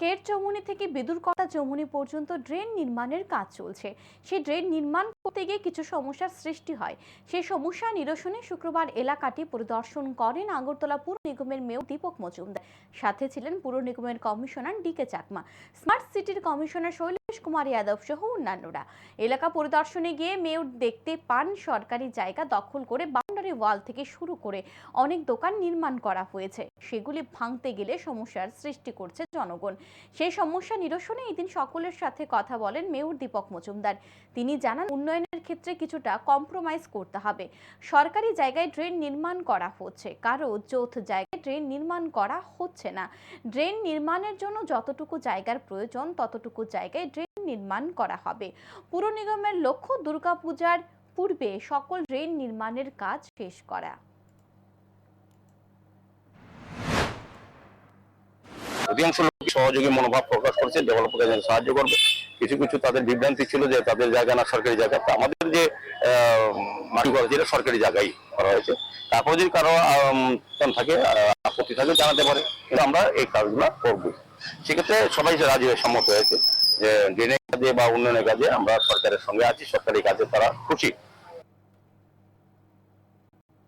কের চৌমুনি থেকে বিদুরকটা চৌমুনি পর্যন্ত ড্রেন নির্মাণের কাজ চলছে। সেই ড্রেন নির্মাণ করতে গিয়ে কিছু সমস্যার সৃষ্টি হয়। সেই সমস্যা নিরসনে শুক্রবার এলাকাটি পরিদর্শন করেন আগরতলা পুর নিগমের মেয়র দীপক মজুমদার। সাথে ছিলেন পুর নিগমের commissioner D K Chakma. Smart সিটির কমিশনার শৈলেশ কুমার যাদব সহ অন্যান্যরা। এলাকা পরিদর্শনে গিয়ে মেয়র দেখতে পান সরকারি জায়গা দখল করে বাউন্ডারি ওয়াল থেকে শুরু করে অনেক দোকান নির্মাণ করা হয়েছে। সেগুলি ভাঙতে গেলে সমস্যার সৃষ্টি করছে জনগণ। সেই সমস্যা নিরসনে এদিন সকলের সাথে কথা বলেন মেয়র দীপক মজুমদার। তিনি জানান, উন্নয়নের ক্ষেত্রে কিছুটা কম্প্রোমাইজ করতে হবে। সরকারি জায়গায় ড্রেন নির্মাণ করা হচ্ছে। কারও যৌথ জায়গায় ড্রেন নির্মাণ করা হচ্ছে না। ড্রেন নির্মাণের জন্য যতটুকু জায়গার প্রয়োজন, ততটুকু জায়গায় ড্রেন নির্মাণ করা হবে। পুর নিগমের লক্ষ্য দুর্গাপূজার পূর্বে সকল ড্রেন নির্মাণের কাজ শেষ করা। অধিকাংশ লোক সহযোগী মনোভাব প্রকাশ করছে ডেভেলপারকে যেন সাহায্য করবে। কিছু কিছু তাদের বিভ্রান্তি ছিল যে তাদের জায়গা না, সরকারি জায়গা। আমাদের যে মাটি করা যেটা সরকারি জায়গায় করা হয়েছে। তারপরে যদি কারও থাকে আপত্তি থাকে জানাতে পারে কিন্তু আমরা এই কাজগুলো করব। সেক্ষেত্রে সবাই রাজি হয়ে সম্মত হয়েছে। যে ড্রেনের কাজে বা উন্নয়নের কাজে আমরা সরকারের সঙ্গে আছি সরকারি কাজে তারা খুশি।